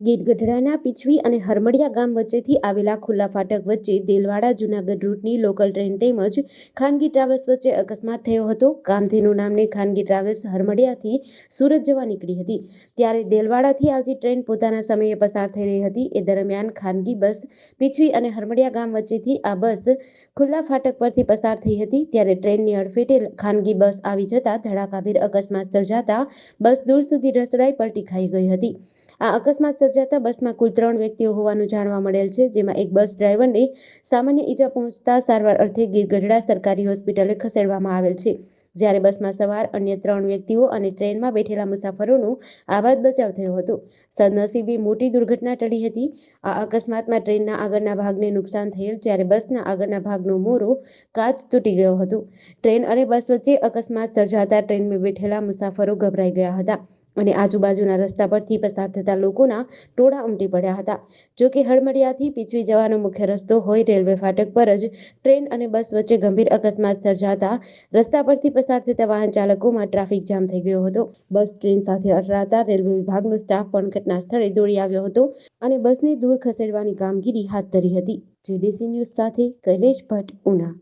ગીર ગઢડાના પીછવી અને હરમડિયા ગામ વચ્ચેથી આવેલા ખુલ્લા ફાટક વચ્ચે દેલવાડા, જુનાગઢ રૂટની લોકલ ટ્રેન તેમજ ખાનગી ટ્રાવેલ્સ વચ્ચે અકસ્માત થયો હતો. કામધેનુ નામની ખાનગી ટ્રાવેલ્સ હરમડિયાથી સુરત જવા નીકળી હતી. ત્યારે દેલવાડાથી આવતી ટ્રેન પોતાના સમયે પસાર થઈ રહી હતી. એ દરમિયાન ખાનગી બસ પીછવી અને હરમડિયા ગામ વચ્ચેથી આ બસ ખુલ્લા ફાટક પરથી પસાર થઈ હતી. ત્યારે ટ્રેનની અડફેટે ખાનગી બસ આવી જતા ધડાકાભેર અકસ્માત સર્જાતા બસ દૂર સુધી રસડાઈ પલટી ખાઈ ગઈ હતી. આ અકસ્માત સર્જાતા બસમાં કુલ ત્રણ વ્યક્તિઓ હોવાનું જાણવા મળેલ છે, જેમાં એક બસ ડ્રાઈવરને સામાન્ય ઈજા પહોંચતા સારવાર અર્થે ગીર સરકારી હોસ્પિટલે ખસેડવામાં આવેલ છે. જ્યારે બસમાં સવાર અન્ય ત્રણ વ્યક્તિઓ અને ટ્રેનમાં બેઠેલા મુસાફરોનો આબાદ બચાવ થયો હતો. સદનસીબે મોટી દુર્ઘટના ટળી હતી. આ અકસ્માતમાં ટ્રેનના આગળના ભાગને નુકસાન થયેલ જ્યારે બસના આગળના ભાગનો મોરો કાચ તૂટી ગયો હતો. ટ્રેન અને બસ વચ્ચે અકસ્માત સર્જાતા ટ્રેનમાં બેઠેલા મુસાફરો ગભરાઈ ગયા હતા. અને આજુબાજુના રસ્તા પરથી પસાર થતા લોકોના ટોળા ઉમટી પડ્યા હતા. જો કે હળમડિયાથી પીછવી જવાનો મુખ્ય રસ્તો હોય રેલવે ફાટક પર જ ટ્રેન અને બસ વચ્ચે ગંભીર અકસ્માત સર્જાતા રસ્તા પરથી પસાર થતા વાહન ચાલકોમાં ટ્રાફિક જામ થઈ ગયો હતો. બસ, ટ્રેન સાથે અથડાતા રેલવે વિભાગનો સ્ટાફ પણ ઘટના સ્થળે દોડી આવ્યો હતો અને બસને દૂર ખસેડવાની કામગીરી હાથ ધરી હતી. જેડીસી ન્યૂઝ સાથે કૈલેશ ભટ્ટ, ઉના.